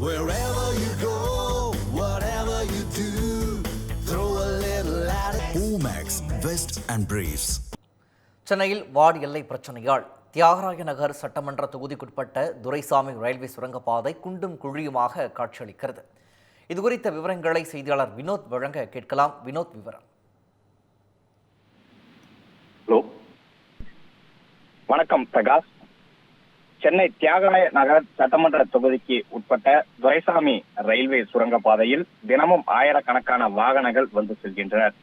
Wherever you go, whatever you do, throw a little at it. Omax, Vest and Briefs. சென்னையில் ward எல்லை பிரச்சனையால் தியாகராய நகர் சட்டமன்ற தொகுதிக்குட்பட்ட Duraisamy railway சுரங்கப்பாதை குண்டும் குழியுமாக காட்சியளிக்கிறது. இதுகுறித்த விவரங்களை செய்தியாளர் வினோத் வழங்க கேட்கலாம். வினோத் விவரம். ஹலோ. வணக்கம் பிரகாஷ். சென்னை தியாகராய நகர் சட்டமன்ற தொகுதிக்கு உட்பட்ட துரைசாமி ரயில்வே சுரங்கப்பாதையில் தினமும் ஆயிரக்கணக்கான வாகனங்கள் வந்து செல்கின்றனர்.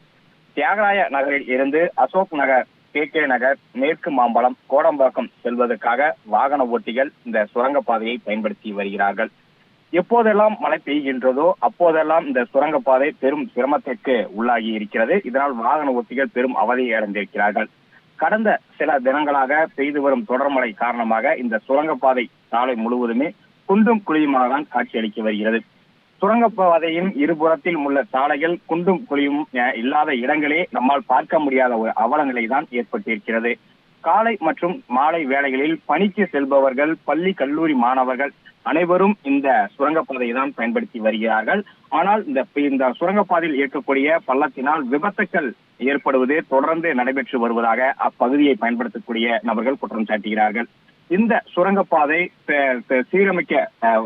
தியாகராய நகரில் இருந்து அசோக் நகர் கே கே நகர் மேற்கு மாம்பலம் கோடம்பாக்கம் செல்வதற்காக வாகன ஓட்டிகள் இந்த சுரங்கப்பாதையை பயன்படுத்தி வருகிறார்கள். எப்போதெல்லாம் மழை பெய்கின்றதோ அப்போதெல்லாம் இந்த சுரங்கப்பாதை பெரும் சிரமத்திற்கு உள்ளாகி இருக்கிறது. இதனால் வாகன ஓட்டிகள் பெரும் அவதியை அடைந்திருக்கிறார்கள். கடந்த சில தினங்களாக பெய்து வரும் தொடர் மழை காரணமாக இந்த சுரங்கப்பாதை சாலை முழுவதுமே குண்டும் குழியுமாக தான் காட்சியளித்து வருகிறது. சுரங்கப்பாதையின் இருபுறத்தில் உள்ள சாலைகள் குண்டும் குழியும் அஹ், இல்லாத இடங்களே நம்மால் பார்க்க முடியாத ஒரு அவலநிலை தான் ஏற்பட்டிருக்கிறது. காலை மற்றும் மாலை வேளைகளில் பணிக்கு செல்பவர்கள் பள்ளி கல்லூரி மாணவர்கள் அனைவரும் இந்த சுரங்கப்பாதையை தான் பயன்படுத்தி வருகிறார்கள். ஆனால் இந்த இந்த சுரங்கப்பாதையில் இருக்கக்கூடிய பள்ளத்தினால் விபத்துக்கள் ஏற்படுவது தொடர்ந்து நடைபெற்று வருவதாக அப்பகுதியை பயன்படுத்தக்கூடிய நபர்கள் குற்றம் சாட்டுகிறார்கள். இந்த சுரங்கப்பாதை சீரமைக்க அஹ்,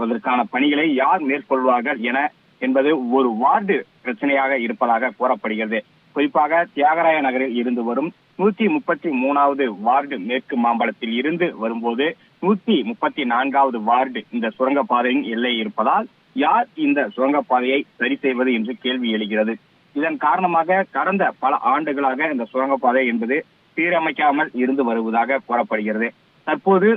பணிகளை யார் மேற்கொள்வார்கள் என என்பது ஒரு வார்டு பிரச்சனையாக இருப்பதாக கூறப்படுகிறது. குறிப்பாக தியாகராய நகரில் இருந்து வரும் நூத்தி முப்பத்தி மூணாவது வார்டு மேற்கு மாம்பலத்தில் இருந்து வரும்போது நூத்தி முப்பத்தி நான்காவது வார்டு இந்த சுரங்கப்பாதையின் எல்லை இருப்பதால் யார் இந்த சுரங்கப்பாதையை சரி செய்வது என்று கேள்வி எழுகிறது. இதன் காரணமாக கடந்த பல ஆண்டுகளாக இந்த சுரங்கப்பாதை என்பது சீரமைக்காமல் இருந்து வருவதாக கூறப்படுகிறது. தற்போது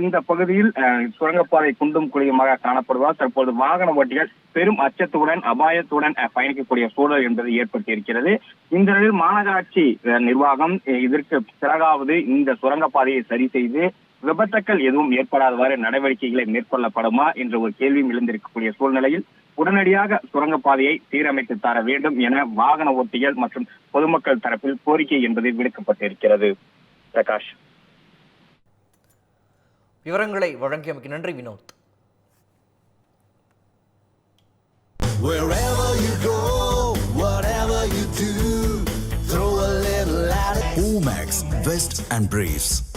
இந்த பகுதியில் சுரங்கப்பாதை குண்டும் குழியுமாக காணப்படுவதால் தற்போது வாகன ஓட்டிகள் பெரும் அச்சத்துடன் அபாயத்துடன் பயணிக்கக்கூடிய சூழல் என்பது ஏற்பட்டிருக்கிறது. இந்த நிலையில் மாநகராட்சி நிர்வாகம் இதற்கு பிறகாவது இந்த சுரங்கப்பாதையை சரி செய்து விபத்துக்கள் எதுவும் ஏற்படாதவாறு நடவடிக்கைகளை மேற்கொள்ளப்படுமா என்ற ஒரு கேள்வியும் எழுந்திருக்கக்கூடிய சூழ்நிலையில் உடனடியாக சுரங்கப்பாதையை சீரமைத்து தர வேண்டும் என வாகன ஓட்டிகள் மற்றும் பொதுமக்கள் தரப்பில் கோரிக்கை என்பது விடுக்கப்பட்டிருக்கிறது. பிரகாஷ். விவரங்களை வழங்கியமைக்கு நன்றி Vinod Wherever you go, whatever you do, throw a little at it. Omax, Vest and Briefs.